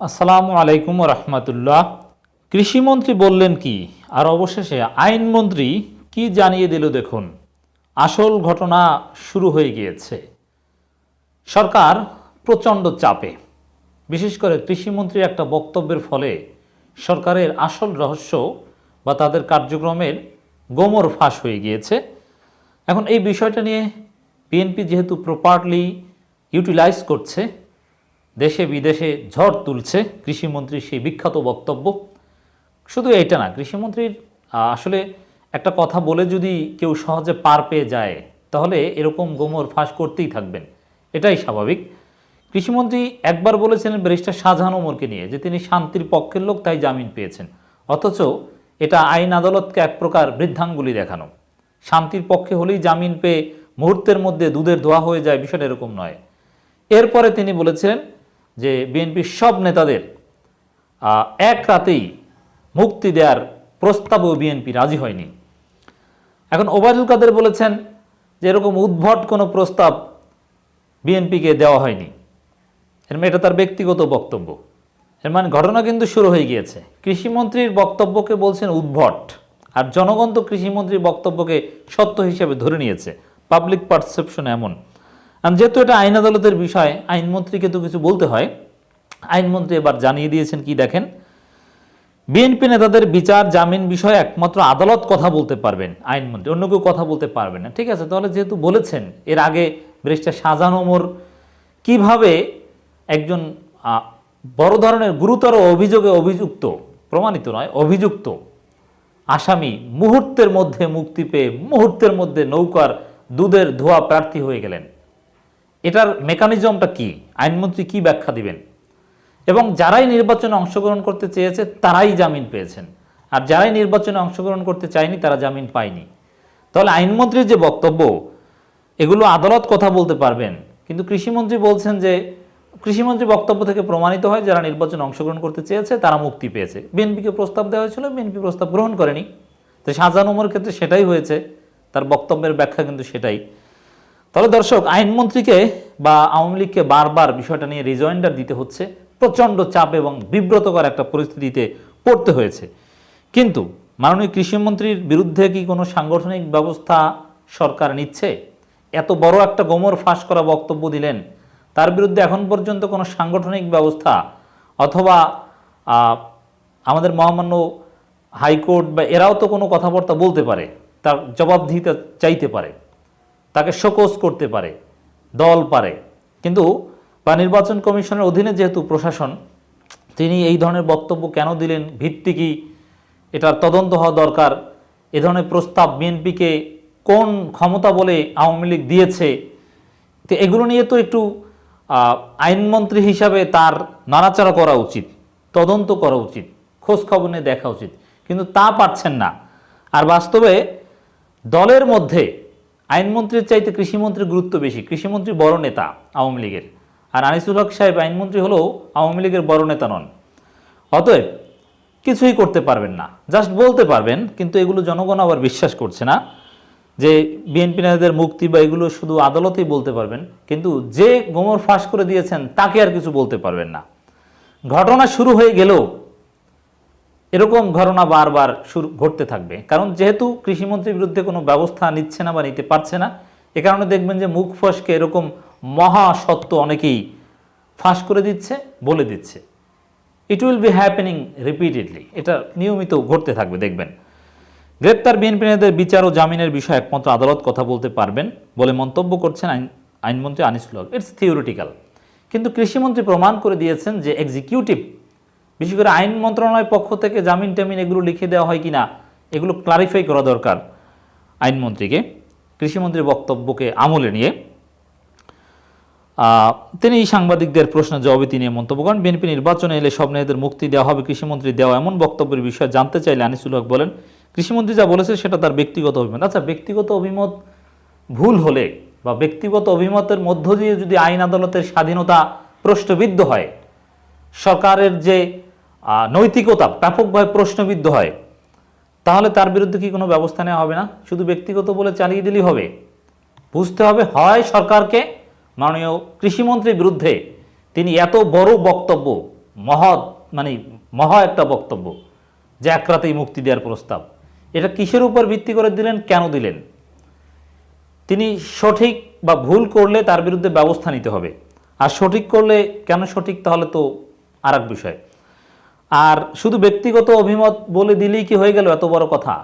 আসসালামু আলাইকুম রহমতুল্লাহ। কৃষিমন্ত্রী বললেন কি, আর অবশেষে আইনমন্ত্রী কি জানিয়ে দিল দেখুন, আসল ঘটনা শুরু হয়ে গিয়েছে। সরকার প্রচণ্ড চাপে। বিশেষ করে কৃষিমন্ত্রীর একটা বক্তব্যের ফলে সরকারের আসল রহস্য বা তাদের কার্যক্রমের গোমর ফাঁস হয়ে গিয়েছে। এখন এই বিষয়টা নিয়ে বিএনপি যেহেতু প্রপারলি ইউটিলাইজ করছে দেশে বিদেশে ঝড় তুলছে। কৃষিমন্ত্রীর সেই বিখ্যাত বক্তব্য। শুধু এটা না, কৃষিমন্ত্রীর আসলে একটা কথা বলে যদি কেউ সহজে পার পেয়ে যায়, তাহলে এরকম গোমর ফাঁস করতেই থাকবেন। এটাই স্বাভাবিক। কৃষিমন্ত্রী একবার বলেছিলেন ব্যারিস্টার শাহজাহান ওমরকে নিয়ে যে তিনি শান্তির পক্ষের লোক, তাই জামিন পেয়েছেন। অথচ এটা আইন আদালতকে এক প্রকার বৃদ্ধাঙ্গুলি দেখানো। শান্তির পক্ষে হলেই জামিন পেয়ে মুহূর্তের মধ্যে দুধের ধোয়া হয়ে যায়, বিষয়টা এরকম নয়। এরপরে তিনি বলেছিলেন যে বিএনপির সব নেতাদের এক রাতেই মুক্তি দেওয়ার প্রস্তাবেও বিএনপি রাজি হয়নি। এখন ওবায়দুল কাদের বলেছেন যে এরকম উদ্ভট কোনো প্রস্তাব বিএনপিকে দেওয়া হয়নি। এর মানে এটা তার ব্যক্তিগত বক্তব্য। এর মানে ঘটনা কিন্তু শুরু হয়ে গিয়েছে। কৃষিমন্ত্রীর বক্তব্যকে বলছেন উদ্ভট, আর জনগণ তো কৃষিমন্ত্রীর বক্তব্যকে সত্য হিসেবে ধরে নিয়েছে। পাবলিক পারসেপশন এমন। যেহেতু এটা আইন আদালতের বিষয়, আইনমন্ত্রীকে তো কিছু বলতে হয়। আইনমন্ত্রী এবার জানিয়ে দিয়েছেন কি দেখেন? বিএনপি নেতাদের বিচার জামিন বিষয়ে একমাত্র আদালত কথা বলতে পারবেন, আইনমন্ত্রী। অন্য কেউ কথা বলতে পারবেন না। ঠিক আছে, তাহলে যেহেতু বলেছেন, এর আগে ব্যারিস্টার শাহজাহান ওমর কীভাবে একজন বড় ধরনের গুরুতর অভিযোগে অভিযুক্ত, প্রমাণিত নয়, অভিযুক্ত আসামি মুহূর্তের মধ্যে মুক্তি পেয়ে মুহূর্তের মধ্যে নৌকার দুধের ধোয়া প্রার্থী হয়ে গেলেন। এটার মেকানিজমটা কি? আইনমন্ত্রী কি ব্যাখ্যা দিবেন? এবং যারাই নির্বাচনে অংশগ্রহণ করতে চেয়েছে, তারাই জামিন পেয়েছেন। আর যারাই নির্বাচনে অংশগ্রহণ করতে চায়নি, তারা জামিন পায়নি। তাহলে আইনমন্ত্রীর যে বক্তব্য, এগুলো আদালত কথা বলতে পারবেন। কিন্তু কৃষিমন্ত্রী বলছেন যে কৃষিমন্ত্রী বক্তব্য থেকে প্রমাণিত হয়, যারা নির্বাচনে অংশগ্রহণ করতে চেয়েছে, তারা মুক্তি পেয়েছে। বিএনপিকে প্রস্তাব দেওয়া হয়েছিল, বিএনপি প্রস্তাব গ্রহণ করেনি। তো শাহজাহান ওমর ক্ষেত্রে সেটাই হয়েছে, তার বক্তব্যের ব্যাখ্যা কিন্তু সেটাই। তাহলে দর্শক, আইনমন্ত্রীকে বা আওয়ামী লীগকে বারবার বিষয়টা নিয়ে রিজয়েন্ডার দিতে হচ্ছে। প্রচণ্ড চাপ এবং বিব্রতকর একটা পরিস্থিতিতে পড়তে হয়েছে। কিন্তু মাননীয় কৃষিমন্ত্রীর বিরুদ্ধে কি কোনো সাংগঠনিক ব্যবস্থা সরকার নিচ্ছে? এত বড় একটা গোমর ফাঁস করা বক্তব্য দিলেন, তার বিরুদ্ধে এখন পর্যন্ত কোনো সাংগঠনিক ব্যবস্থা? অথবা আমাদের মহামান্য হাইকোর্ট বা এরাও তো কোনো কথাবার্তা বলতে পারে, তার জবাবদিহিতা চাইতে পারে। তাকে শোকজ করতে পারে, দল পারে। কিন্তু বা নির্বাচন কমিশনের অধীনে যেহেতু প্রশাসন, তিনি এই ধরনের বক্তব্য কেন দিলেন, ভিত্তি কি, এটার তদন্ত হওয়া দরকার, এ ধরনের প্রস্তাব বিএনপিকে কোন ক্ষমতা বলে আওয়ামী লীগ দিয়েছে, তো এগুলো নিয়ে তো একটু আইনমন্ত্রী হিসাবে তার নাড়াচাড়া করা উচিত, তদন্ত করা উচিত, খোঁজ খবর নিয়ে দেখা উচিত। কিন্তু তা পারছেন না। আর বাস্তবে দলের মধ্যে আইনমন্ত্রীর চাইতে কৃষিমন্ত্রীর গুরুত্ব বেশি। কৃষিমন্ত্রী বড় নেতা আওয়ামী লীগের। আর আনিসুল হক সাহেব আইনমন্ত্রী হলেও আওয়ামী লীগের বড় নেতা নন। অতএব কিছুই করতে পারবেন না। জাস্ট বলতে পারবেন, কিন্তু এগুলো জনগণ আবার বিশ্বাস করছে না যে বিএনপি নেতাদের মুক্তি বা এগুলো শুধু আদালতেই বলতে পারবেন, কিন্তু যে গোমর ফাঁস করে দিয়েছেন তাকে আর কিছু বলতে পারবেন না। ঘটনা শুরু হয়ে গেলেও এরকম ঘটনা বারবার শুরু, ঘটতে থাকবে। কারণ যেহেতু কৃষিমন্ত্রীর বিরুদ্ধে কোনো ব্যবস্থা নিচ্ছে না বা নিতে পারছে না, এ কারণে দেখবেন যে মুখ ফসকে এরকম মহা সত্য অনেকেই ফাঁস করে দিচ্ছে, বলে দিচ্ছে। It will be happening repeatedly এটা নিয়মিত ঘটতে থাকবে, দেখবেন। গ্রেপ্তার বিএনপি নেতাদের বিচার ও জামিনের বিষয়ে একমাত্র আদালত কথা বলতে পারবেন বলে মন্তব্য করছেন আইন, আইনমন্ত্রী আনিসুল হক। ইটস থিওরিটিক্যাল কিন্তু কৃষিমন্ত্রী প্রমাণ করে দিয়েছেন যে এক্সিকিউটিভ বিশেষ করে আইন মন্ত্রণালয়ের পক্ষ থেকে জামিন টামিন এগুলো লিখে দেওয়া হয় কিনা, এগুলো ক্লারিফাই করা দরকার আইনমন্ত্রীকে, কৃষিমন্ত্রীর বক্তব্যকে আমলে নিয়ে। তিনি এই সাংবাদিকদের প্রশ্নের জবাবে তিনি মন্তব্য করেন, বিএনপি নির্বাচনে এলে সব নেতাদের মুক্তি দেওয়া হবে, কৃষিমন্ত্রী দেওয়া এমন বক্তব্যের বিষয়ে জানতে চাইলে আনিসুল হক বলেন, কৃষিমন্ত্রী যা বলেছে সেটা তার ব্যক্তিগত অভিমত। আচ্ছা ব্যক্তিগত অভিমত ভুল হলে বা ব্যক্তিগত অভিমতের মধ্য দিয়ে যদি আইন আদালতের স্বাধীনতা প্রশ্নবিদ্ধ হয়, সরকারের যে নৈতিকতা ব্যাপকভাবে প্রশ্নবিদ্ধ হয়, তাহলে তার বিরুদ্ধে কি কোনো ব্যবস্থা নেওয়া হবে না? শুধু ব্যক্তিগত বলে চালিয়ে দিলেই হবে। বুঝতে হবে, হয় সরকারকে মাননীয় কৃষিমন্ত্রীর বিরুদ্ধে তিনি এত বড় বক্তব্য, মহৎ মানে মহা একটা বক্তব্য, যে এক রাতেই মুক্তি দেওয়ার প্রস্তাব। এটা কিসের উপর ভিত্তি করে দিলেন, কেন দিলেন? তিনি সঠিক বা ভুল করলে তার বিরুদ্ধে ব্যবস্থা নিতে হবে। আর সঠিক করলে কেন সঠিক, তাহলে তো আর বিষয়। আর শুধু ব্যক্তিগত অভিমত বলে দিলেই কি হয়ে গেল এত বড় কথা?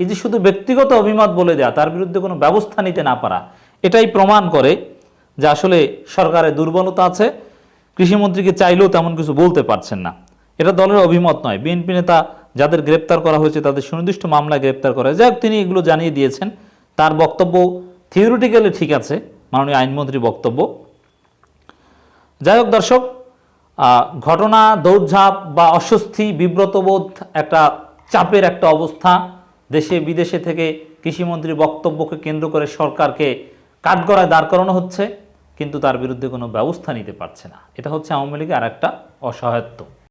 এই যে শুধু ব্যক্তিগত অভিমত বলে দেয়া, তার বিরুদ্ধে কোনো ব্যবস্থা নিতে না পারা, এটাই প্রমাণ করে যে আসলে সরকারের দুর্বলতা আছে, কৃষিমন্ত্রীকে চাইলেও তেমন কিছু বলতে পারছেন না। এটা দলের অভিমত নয়। বিএনপি নেতা যাদের গ্রেপ্তার করা হয়েছে, তাদের সুনির্দিষ্ট মামলায় গ্রেপ্তার করা। যাই তিনি এগুলো জানিয়ে দিয়েছেন। তার বক্তব্য থিওরিটিক্যালি ঠিক আছে, মাননীয় আইনমন্ত্রী বক্তব্য। যাই হোক, দর্শক ঘটনা, দৌড়ঝাঁপ বা অস্বস্তি, বিব্রতবোধ একটা চাপের একটা অবস্থা। দেশে, বিদেশে থেকে কৃষিমন্ত্রীর বক্তব্যকে কেন্দ্র করে সরকারকে কাঠগড়ায় দাঁড় করানো হচ্ছে, কিন্তু তার বিরুদ্ধে কোনো ব্যবস্থা নিতে পারছে না। এটা হচ্ছে আওয়ামী লীগের আর একটা অসহায়ত্ব।